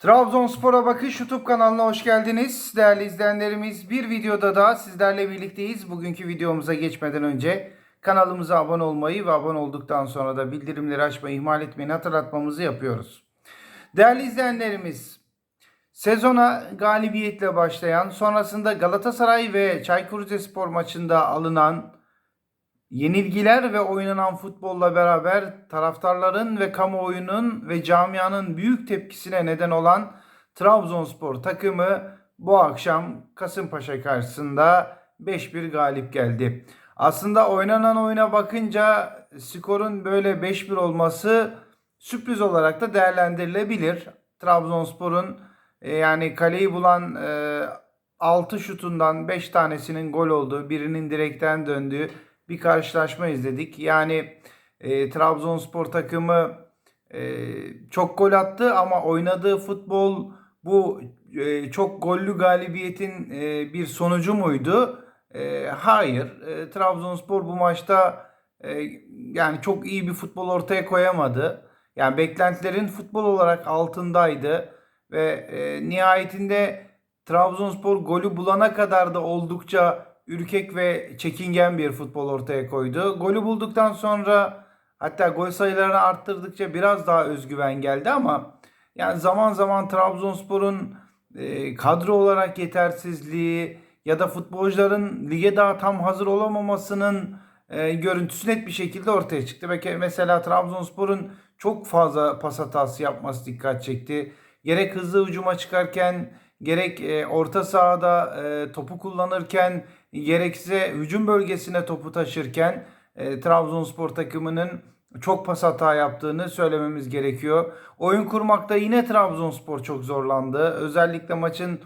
Trabzonspor'a Bakış YouTube kanalına hoş geldiniz. Değerli izleyenlerimiz bir videoda daha sizlerle birlikteyiz. Bugünkü videomuza geçmeden önce kanalımıza abone olmayı ve abone olduktan sonra da bildirimleri açmayı ihmal etmeyin hatırlatmamızı yapıyoruz. Değerli izleyenlerimiz sezona galibiyetle başlayan sonrasında Galatasaray ve Çaykur Rizespor maçında alınan Yenilgiler ve oynanan futbolla beraber taraftarların ve kamuoyunun ve camianın büyük tepkisine neden olan Trabzonspor takımı bu akşam Kasımpaşa karşısında 5-1 galip geldi. Aslında oynanan oyuna bakınca skorun böyle 5-1 olması sürpriz olarak da değerlendirilebilir. Trabzonspor'un e, yani kaleyi bulan e, 6 şutundan 5 tanesinin gol olduğu, birinin direkten döndüğü bir karşılaşma izledik. Yani e, Trabzonspor takımı e, çok gol attı ama oynadığı futbol bu e, çok gollü galibiyetin e, bir sonucu muydu? E, hayır. E, Trabzonspor bu maçta e, yani çok iyi bir futbol ortaya koyamadı. Yani beklentilerin futbol olarak altındaydı ve e, nihayetinde Trabzonspor golü bulana kadar da oldukça ürkek ve çekingen bir futbol ortaya koydu. Golü bulduktan sonra hatta gol sayılarını arttırdıkça biraz daha özgüven geldi ama yani zaman zaman Trabzonspor'un e, kadro olarak yetersizliği ya da futbolcuların lige daha tam hazır olamamasının e, görüntüsü net bir şekilde ortaya çıktı. Ve mesela Trabzonspor'un çok fazla pas hatası yapması dikkat çekti. Gerek hızlı hücuma çıkarken gerek e, orta sahada e, topu kullanırken gerekse hücum bölgesine topu taşırken e, Trabzonspor takımının çok pas hata yaptığını söylememiz gerekiyor. Oyun kurmakta yine Trabzonspor çok zorlandı. Özellikle maçın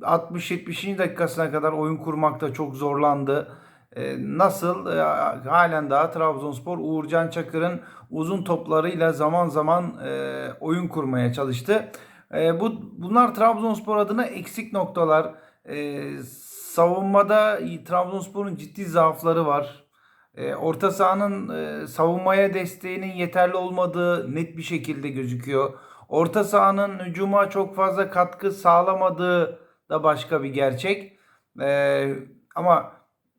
60-70. dakikasına kadar oyun kurmakta çok zorlandı. E, nasıl? E, halen daha Trabzonspor Uğurcan Çakır'ın uzun toplarıyla zaman zaman e, oyun kurmaya çalıştı. E, bu bunlar Trabzonspor adına eksik noktalar. E, savunmada Trabzonspor'un ciddi zaafları var. E, orta sahanın e, savunmaya desteğinin yeterli olmadığı net bir şekilde gözüküyor. Orta sahanın hücuma çok fazla katkı sağlamadığı da başka bir gerçek. E, ama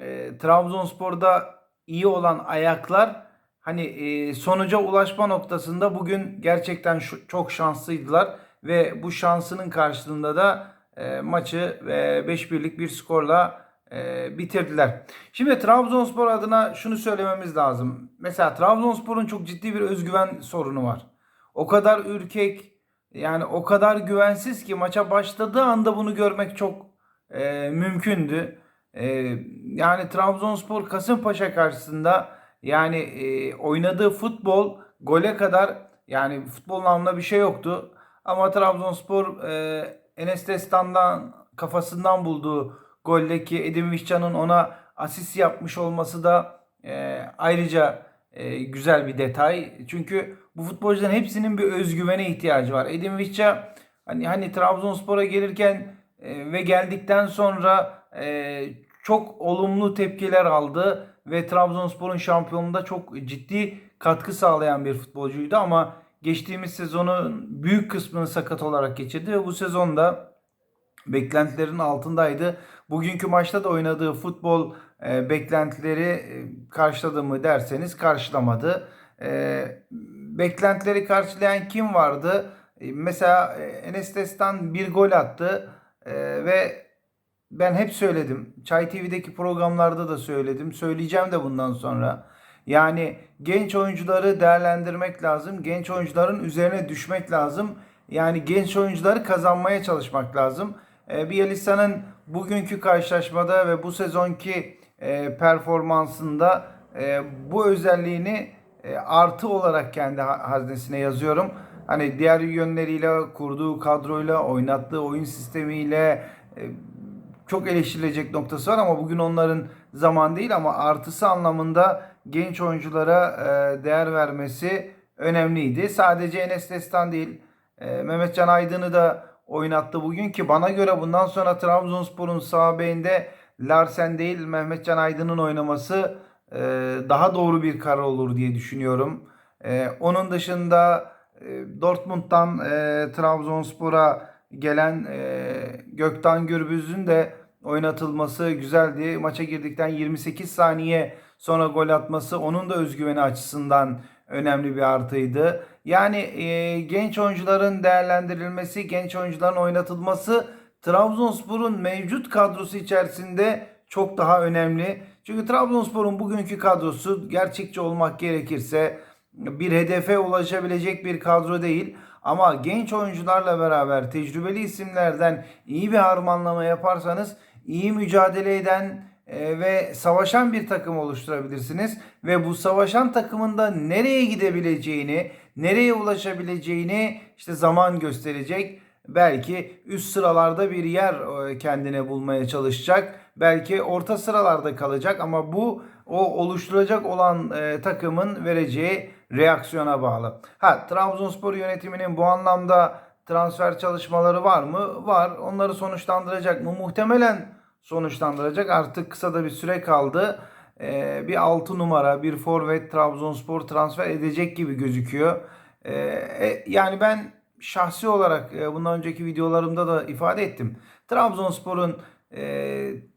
e, Trabzonspor'da iyi olan ayaklar hani e, sonuca ulaşma noktasında bugün gerçekten şu, çok şanslıydılar ve bu şansının karşılığında da e, maçı ve 5 birlik bir skorla e, bitirdiler. Şimdi Trabzonspor adına şunu söylememiz lazım. Mesela Trabzonspor'un çok ciddi bir özgüven sorunu var. O kadar ürkek yani o kadar güvensiz ki maça başladığı anda bunu görmek çok e, mümkündü. E, yani Trabzonspor Kasımpaşa karşısında yani e, oynadığı futbol gole kadar yani futbolun anlamında bir şey yoktu. Ama Trabzonspor e, Enes Destan'dan kafasından bulduğu goldeki Edin Vişcan'ın ona asist yapmış olması da e, ayrıca e, güzel bir detay. Çünkü bu futbolcuların hepsinin bir özgüvene ihtiyacı var. Edin Vişça hani hani Trabzonspor'a gelirken e, ve geldikten sonra e, çok olumlu tepkiler aldı ve Trabzonspor'un şampiyonluğunda çok ciddi katkı sağlayan bir futbolcuydu ama geçtiğimiz sezonun büyük kısmını sakat olarak geçirdi ve bu sezonda beklentilerin altındaydı. Bugünkü maçta da oynadığı futbol e, beklentileri e, karşıladı mı derseniz karşılamadı. E, beklentileri karşılayan kim vardı? E, mesela e, Enes Destan bir gol attı e, ve ben hep söyledim. Çay TV'deki programlarda da söyledim. Söyleyeceğim de bundan sonra. Yani genç oyuncuları değerlendirmek lazım. Genç oyuncuların üzerine düşmek lazım. Yani genç oyuncuları kazanmaya çalışmak lazım. E, Bielitsa'nın bugünkü karşılaşmada ve bu sezonki e, performansında e, bu özelliğini e, artı olarak kendi haznesine yazıyorum. Hani diğer yönleriyle, kurduğu kadroyla, oynattığı oyun sistemiyle e, çok eleştirilecek noktası var ama bugün onların zaman değil ama artısı anlamında genç oyunculara e, değer vermesi önemliydi. Sadece Enes Destan değil, e, Mehmetcan Aydın'ı da oynattı bugün ki bana göre bundan sonra Trabzonspor'un sağ beyinde Larsen değil Mehmetcan Aydın'ın oynaması e, daha doğru bir karar olur diye düşünüyorum. E, onun dışında e, Dortmund'dan e, Trabzonspor'a gelen e, Gökten Gürbüz'ün de oynatılması güzeldi. Maça girdikten 28 saniye sonra gol atması onun da özgüveni açısından önemli bir artıydı. Yani e, genç oyuncuların değerlendirilmesi, genç oyuncuların oynatılması Trabzonspor'un mevcut kadrosu içerisinde çok daha önemli. Çünkü Trabzonspor'un bugünkü kadrosu gerçekçi olmak gerekirse bir hedefe ulaşabilecek bir kadro değil. Ama genç oyuncularla beraber tecrübeli isimlerden iyi bir harmanlama yaparsanız iyi mücadele eden ve savaşan bir takım oluşturabilirsiniz. Ve bu savaşan takımın da nereye gidebileceğini, nereye ulaşabileceğini işte zaman gösterecek. Belki üst sıralarda bir yer e, kendine bulmaya çalışacak. Belki orta sıralarda kalacak ama bu o oluşturacak olan e, takımın vereceği reaksiyona bağlı. Ha Trabzonspor yönetiminin bu anlamda transfer çalışmaları var mı? Var. Onları sonuçlandıracak mı? Muhtemelen sonuçlandıracak. Artık kısa da bir süre kaldı. E, bir 6 numara, bir forvet Trabzonspor transfer edecek gibi gözüküyor. E, e, yani ben şahsi olarak e, bundan önceki videolarımda da ifade ettim. Trabzonspor'un e,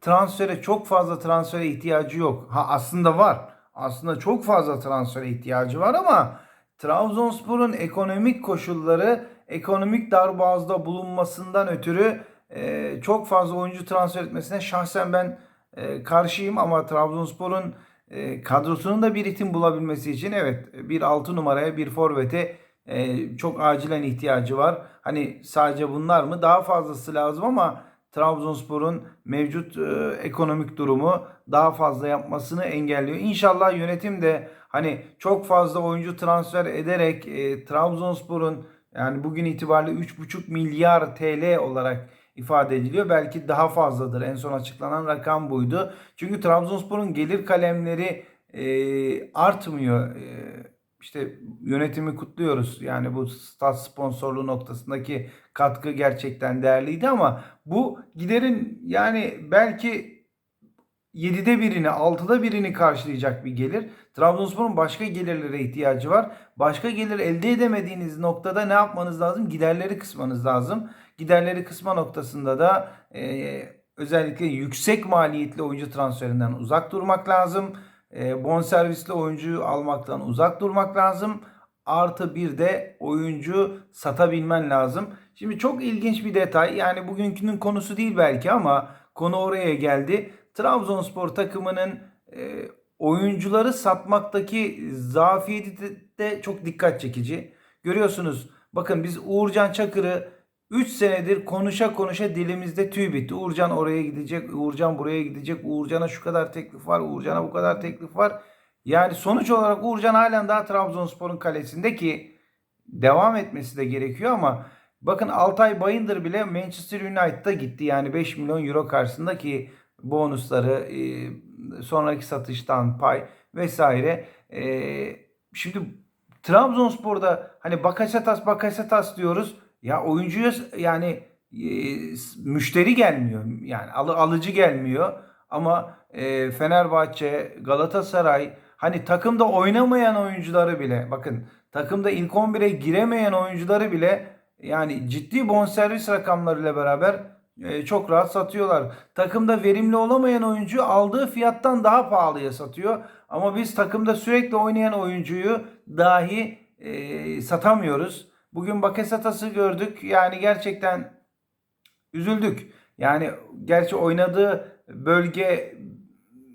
transfere çok fazla transfere ihtiyacı yok. Ha aslında var. Aslında çok fazla transfere ihtiyacı var ama Trabzonspor'un ekonomik koşulları ekonomik darboğazda bulunmasından ötürü e, çok fazla oyuncu transfer etmesine şahsen ben e, karşıyım ama Trabzonspor'un e, kadrosunun da bir ritim bulabilmesi için evet bir 6 numaraya bir forvete e, çok acilen ihtiyacı var. Hani sadece bunlar mı? Daha fazlası lazım ama Trabzonspor'un mevcut ekonomik durumu daha fazla yapmasını engelliyor. İnşallah yönetim de hani çok fazla oyuncu transfer ederek Trabzonspor'un yani bugün itibariyle 3,5 milyar TL olarak ifade ediliyor. Belki daha fazladır. En son açıklanan rakam buydu. Çünkü Trabzonspor'un gelir kalemleri e, artmıyor. E, işte yönetimi kutluyoruz. Yani bu stat sponsorluğu noktasındaki katkı gerçekten değerliydi ama bu giderin yani belki 7'de birini, 6'da birini karşılayacak bir gelir. Trabzonspor'un başka gelirlere ihtiyacı var. Başka gelir elde edemediğiniz noktada ne yapmanız lazım? Giderleri kısmanız lazım. Giderleri kısma noktasında da e, özellikle yüksek maliyetli oyuncu transferinden uzak durmak lazım. E, bonservisli oyuncuyu almaktan uzak durmak lazım. Artı bir de oyuncu satabilmen lazım. Şimdi çok ilginç bir detay. Yani bugünkünün konusu değil belki ama konu oraya geldi. Trabzonspor takımının e, oyuncuları satmaktaki zafiyeti de çok dikkat çekici. Görüyorsunuz bakın biz Uğurcan Çakır'ı 3 senedir konuşa konuşa dilimizde tüy bitti. Uğurcan oraya gidecek, Uğurcan buraya gidecek, Uğurcan'a şu kadar teklif var, Uğurcan'a bu kadar teklif var. Yani sonuç olarak Uğurcan halen daha Trabzonspor'un kalesinde ki devam etmesi de gerekiyor ama bakın Altay Bayındır bile Manchester United'a gitti. Yani 5 milyon euro karşısında ki bonusları, e, sonraki satıştan pay vesaire. E, şimdi Trabzonspor'da hani Bakasetas Bakasetas diyoruz. Ya oyuncuya yani e, müşteri gelmiyor. Yani al, alıcı gelmiyor. Ama Fenerbahçe, Galatasaray hani takımda oynamayan oyuncuları bile bakın takımda ilk 11'e giremeyen oyuncuları bile yani ciddi bonservis rakamlarıyla beraber çok rahat satıyorlar. Takımda verimli olamayan oyuncu aldığı fiyattan daha pahalıya satıyor. Ama biz takımda sürekli oynayan oyuncuyu dahi e, satamıyoruz. Bugün Bakasetas'ı gördük. Yani gerçekten üzüldük. Yani gerçi oynadığı bölge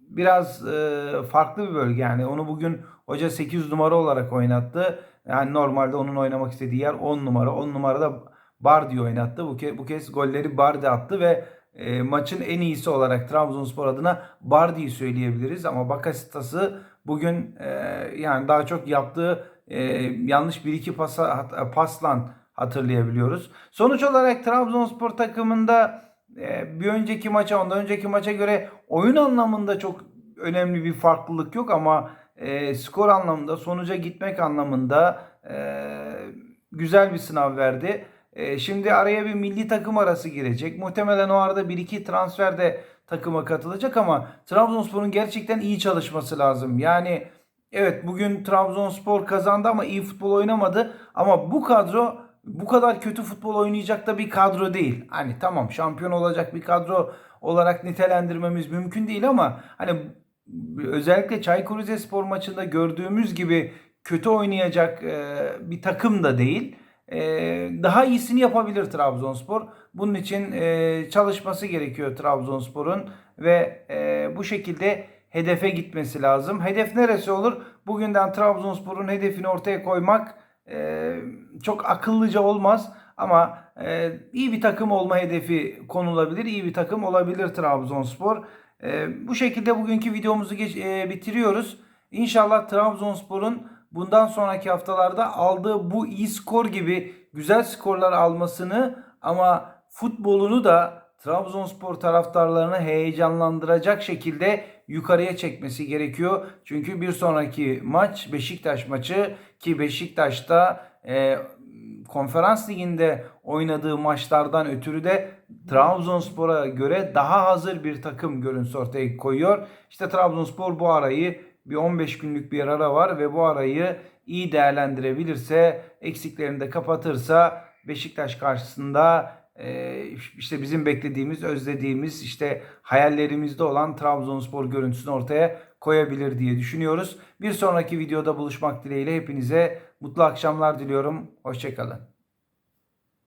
biraz e, farklı bir bölge. Yani onu bugün hoca 8 numara olarak oynattı. Yani normalde onun oynamak istediği yer 10 numara. 10 numarada Bardi oynattı. Bu, ke bu kez golleri Bardi attı ve e, maçın en iyisi olarak Trabzonspor adına Bardi'yi söyleyebiliriz. Ama Bakasetas'ı bugün e, yani daha çok yaptığı e, yanlış bir iki pasa, paslan hatırlayabiliyoruz. Sonuç olarak Trabzonspor takımında e, bir önceki maça ondan önceki maça göre oyun anlamında çok önemli bir farklılık yok ama e, skor anlamında sonuca gitmek anlamında e, güzel bir sınav verdi. E, şimdi araya bir milli takım arası girecek. Muhtemelen o arada bir iki transfer de takıma katılacak ama Trabzonspor'un gerçekten iyi çalışması lazım. Yani Evet bugün Trabzonspor kazandı ama iyi futbol oynamadı. Ama bu kadro bu kadar kötü futbol oynayacak da bir kadro değil. Hani tamam şampiyon olacak bir kadro olarak nitelendirmemiz mümkün değil ama hani özellikle Çaykur Rizespor maçında gördüğümüz gibi kötü oynayacak e, bir takım da değil. E, daha iyisini yapabilir Trabzonspor. Bunun için e, çalışması gerekiyor Trabzonspor'un ve e, bu şekilde hedefe gitmesi lazım. Hedef neresi olur? Bugünden Trabzonspor'un hedefini ortaya koymak e, çok akıllıca olmaz ama iyi bir takım olma hedefi konulabilir. İyi bir takım olabilir Trabzonspor. Bu şekilde bugünkü videomuzu bitiriyoruz. İnşallah Trabzonspor'un bundan sonraki haftalarda aldığı bu iyi skor gibi güzel skorlar almasını ama futbolunu da Trabzonspor taraftarlarını heyecanlandıracak şekilde yukarıya çekmesi gerekiyor. Çünkü bir sonraki maç Beşiktaş maçı ki Beşiktaş'ta e, konferans liginde oynadığı maçlardan ötürü de Trabzonspor'a göre daha hazır bir takım görüntüsü ortaya koyuyor. İşte Trabzonspor bu arayı bir 15 günlük bir ara var ve bu arayı iyi değerlendirebilirse, eksiklerini de kapatırsa Beşiktaş karşısında e, işte bizim beklediğimiz, özlediğimiz, işte hayallerimizde olan Trabzonspor görüntüsünü ortaya koyabilir diye düşünüyoruz. Bir sonraki videoda buluşmak dileğiyle hepinize mutlu akşamlar diliyorum. Hoşçakalın.